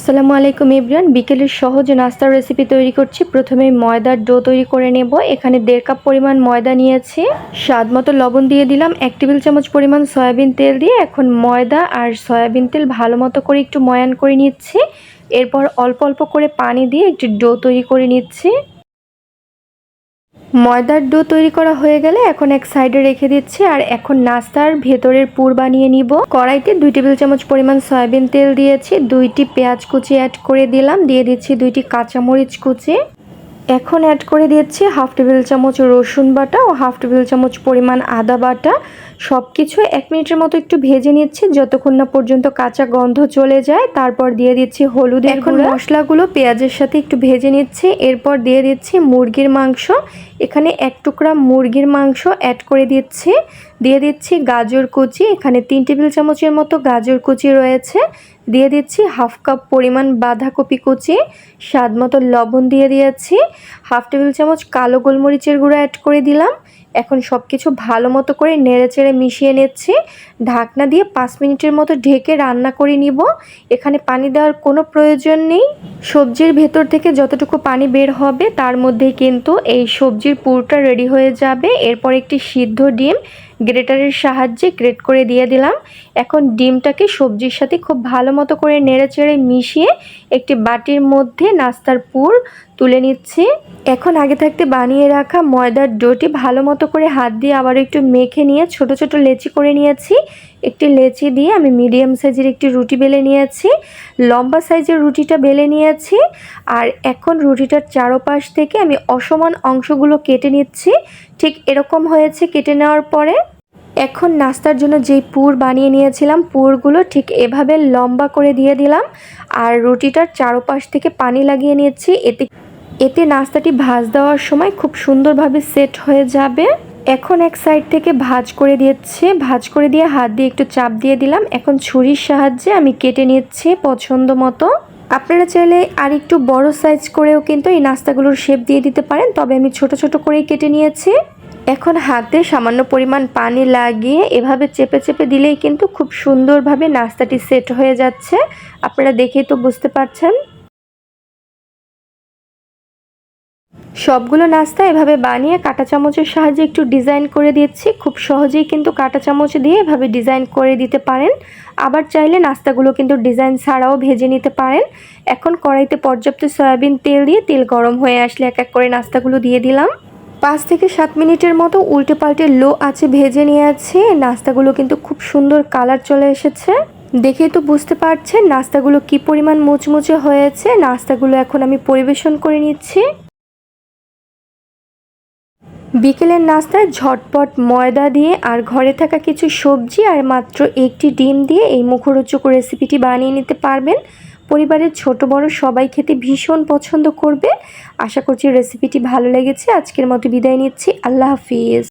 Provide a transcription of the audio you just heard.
আসসালামু আলাইকুম ইব্রিয়ান বিকেলের সহজ নাস্তার রেসিপি তৈরি করছি। প্রথমে ময়দার ডো তৈরি করে নেব। এখানে দেড় কাপ পরিমাণ ময়দা নিয়েছি। স্বাদ মতো লবণ দিয়ে দিলাম। এক টেবিল চামচ পরিমাণ সয়াবিন তেল দিয়ে এখন ময়দা আর সয়াবিন তেল ভালো মতো করে একটু ময়ান করে নিচ্ছি। এরপর অল্প অল্প করে পানি দিয়ে একটু ডো তৈরি করে নিচ্ছি। ময়দার ডো তৈরি করা হয়ে গেলে এখন এক সাইডে রেখে দিচ্ছি আর এখন নাস্তার ভেতরের পুর বানিয়ে নিব। কড়াইতে দুই টেবিল চামচ পরিমাণ সয়াবিন তেল দিয়েছি, দুইটি পেঁয়াজ কুচি অ্যাড করে দিলাম, দিয়ে দিচ্ছি দুইটি কাঁচামরিচ কুচি। এখন অ্যাড করে দিচ্ছি হাফ টেবিল চামচ রসুন বাটা ও হাফ টেবিল চামচ পরিমাণ আদা বাটা। সব কিছু এক মিনিটের মতো একটু ভেজে নিচ্ছি যতক্ষণ না পর্যন্ত কাঁচা গন্ধ চলে যায়। তারপর দিয়ে দিচ্ছি হলুদ এখন মশলাগুলো পেঁয়াজের সাথে একটু ভেজে নিচ্ছি। এরপর দিয়ে দিচ্ছি মুরগির মাংস। এখানে এক টুকরা মুরগির মাংস অ্যাড করে দিচ্ছি। দিয়ে দিচ্ছি গাজর কুচি, এখানে তিন টেবিল চামচের মতো গাজর কুচি রয়েছে। দিয়ে দিচ্ছি হাফ কাপ পরিমাণ বাঁধাকপি কুচি, স্বাদ মতো লবণ দিয়ে দিয়েছি। হাফ টেবিল চামচ কালো গোলমরিচের গুঁড়ো অ্যাড করে দিলাম। এখন সব কিছু ভালো মতো করে নেড়ে চেড়ে মিশিয়ে নিচ্ছি। ঢাকনা দিয়ে পাঁচ মিনিটের মতো ঢেকে রান্না করে নিব। এখানে পানি দেওয়ার কোনো প্রয়োজন নেই। সবজির ভেতর থেকে যতটুকু পানি বের হবে, তার মধ্যেই কিন্তু এই সবজির পুরটা রেডি হয়ে যাবে। এরপর একটি সিদ্ধ ডিম গ্রেটারের সাহায্যে গ্রেট করে দিয়ে দিলাম। এখন ডিমটাকে সবজির সাথে খুব ভালো মতো করে নেড়ে চেড়ে মিশিয়ে একটি বাটির মধ্যে নাস্তার পুর তুলে নিচ্ছি। এখন আগে থাকতে বানিয়ে রাখা ময়দার ডোটি ভালো মতো করে হাত দিয়ে আবার একটু মেখে নিয়ে ছোট ছোট লেচি করে নিয়েছি। একটি লেচি দিয়ে আমি মিডিয়াম সাইজের একটি রুটি বেলে নিয়েছি, লম্বা সাইজের রুটিটা বেলে নিয়েছি, আর এখন রুটিটার চারোপাশ থেকে আমি অসমান অংশগুলো কেটে নিচ্ছি। ঠিক এরকম হয়েছে কেটে নেওয়ার পরে। এখন নাস্তার জন্য যেই পুর বানিয়ে নিয়েছিলাম, পুরগুলো ঠিক এভাবে লম্বা করে দিয়ে দিলাম, আর রুটিটার চারোপাশ থেকে পানি লাগিয়ে নিয়েছি। এতে এতে নাস্তাটি ভাজ দেওয়ার সময় খুব সুন্দরভাবে সেট হয়ে যাবে। এখন এক সাইড থেকে ভাজ করে দিচ্ছে ভাজ করে দিয়ে হাত দিয়ে একটু চাপ দিয়ে দিলাম। এখন ছুরির সাহায্যে আমি কেটে নিচ্ছি পছন্দ মতো। আপনারা চাইলে আর একটু বড় সাইজ করেও কিন্তু এই নাস্তাগুলোর শেপ দিয়ে দিতে পারেন, তবে আমি ছোট ছোট করেই কেটে নিয়েছি। এখন হাতে সামান্য পরিমাণ পানি লাগিয়ে এভাবে চেপে চেপে দিলেই কিন্তু খুব সুন্দরভাবে নাস্তাটি সেট হয়ে যাচ্ছে। আপনারা দেখেই তো বুঝতে পারছেন। সবগুলো নাস্তা এভাবে বানিয়ে কাঁটা চামচের সাহায্যে একটু ডিজাইন করে দিচ্ছি। খুব সহজেই কিন্তু কাঁটা চামচ দিয়ে এভাবে ডিজাইন করে দিতে পারেন। আবার চাইলে নাস্তাগুলো কিন্তু ডিজাইন ছাড়াও ভেজে নিতে পারেন। এখন কড়াইতে পর্যাপ্ত সয়াবিন তেল দিয়ে তেল গরম হয়ে আসলে এক এক করে নাস্তাগুলো দিয়ে দিলাম। পাঁচ থেকে সাত মিনিটের মতো উল্টে পাল্টে লো আছে ভেজে নিয়ে আছে। নাস্তাগুলো কিন্তু খুব সুন্দর কালার চলে এসেছে। দেখেই তো বুঝতে পারছেন নাস্তাগুলো কি পরিমাণ মুচমুচে হয়েছে। নাস্তাগুলো এখন আমি পরিবেশন করে নিচ্ছি। বিকেলের নাস্তায় ঝটপট ময়দা দিয়ে আর ঘরে থাকা কিছু সবজি আর মাত্র একটি ডিম দিয়ে এই মুখরোচক রেসিপিটি বানিয়ে নিতে পারবেন। পরিবারের ছোট বড় সবাই খেতে ভীষণ পছন্দ করবে। আশা করছি রেসিপিটি ভালো লেগেছে। আজকের মতো বিদায় নিচ্ছি। আল্লাহ হাফিজ।